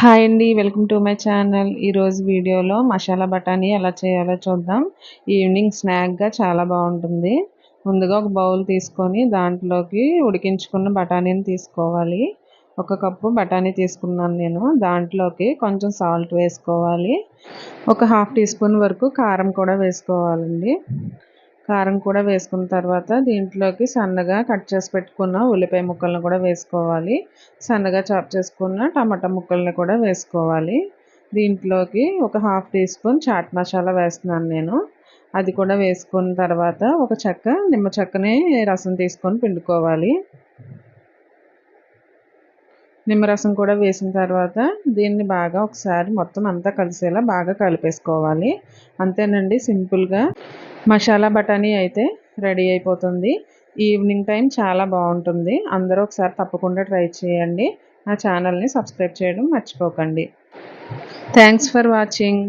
Hi అండి welcome to my channel. ఈరోజు వీడియోలో మసాలా బఠానీ ఎలా చేయాలో చూద్దాం. ఈవినింగ్ స్నాక్గా చాలా బాగుంటుంది. ముందుగా ఒక బౌల్ తీసుకొని దాంట్లోకి ఉడికించుకున్న బఠానీని తీసుకోవాలి. ఒక కప్పు బఠానీ తీసుకున్నాను నేను. దాంట్లోకి కొంచెం సాల్ట్ వేసుకోవాలి. ఒక హాఫ్ టీ స్పూన్ వరకు కారం కూడా వేసుకోవాలండి. కారం కూడా వేసుకున్న తర్వాత దీంట్లోకి సన్నగా కట్ చేసి పెట్టుకున్న ఉల్లిపాయ ముక్కలను కూడా వేసుకోవాలి. సన్నగా చాప్ చేసుకున్న టమాటా ముక్కల్ని కూడా వేసుకోవాలి. దీంట్లోకి ఒక half teaspoon chaat masala వేస్తున్నాను నేను. అది కూడా వేసుకున్న తర్వాత ఒక చెక్క నిమ్మ చెక్కని రసం తీసుకొని పిండుకోవాలి. నిమ్మరసం కూడా వేసిన తర్వాత దీన్ని బాగా ఒకసారి మొత్తం అంతా కలిసేలా బాగా కలిపేసుకోవాలి. అంతేనండి సింపుల్గా. మసాలా బఠానీ అయితే రెడీ అయిపోతుంది. ఈవినింగ్ టైం చాలా బాగుంటుంది. అందరూ ఒకసారి తప్పకుండా ట్రై చేయండి. నా ఛానల్ని సబ్స్క్రైబ్ చేయడం మర్చిపోకండి. Thanks for watching.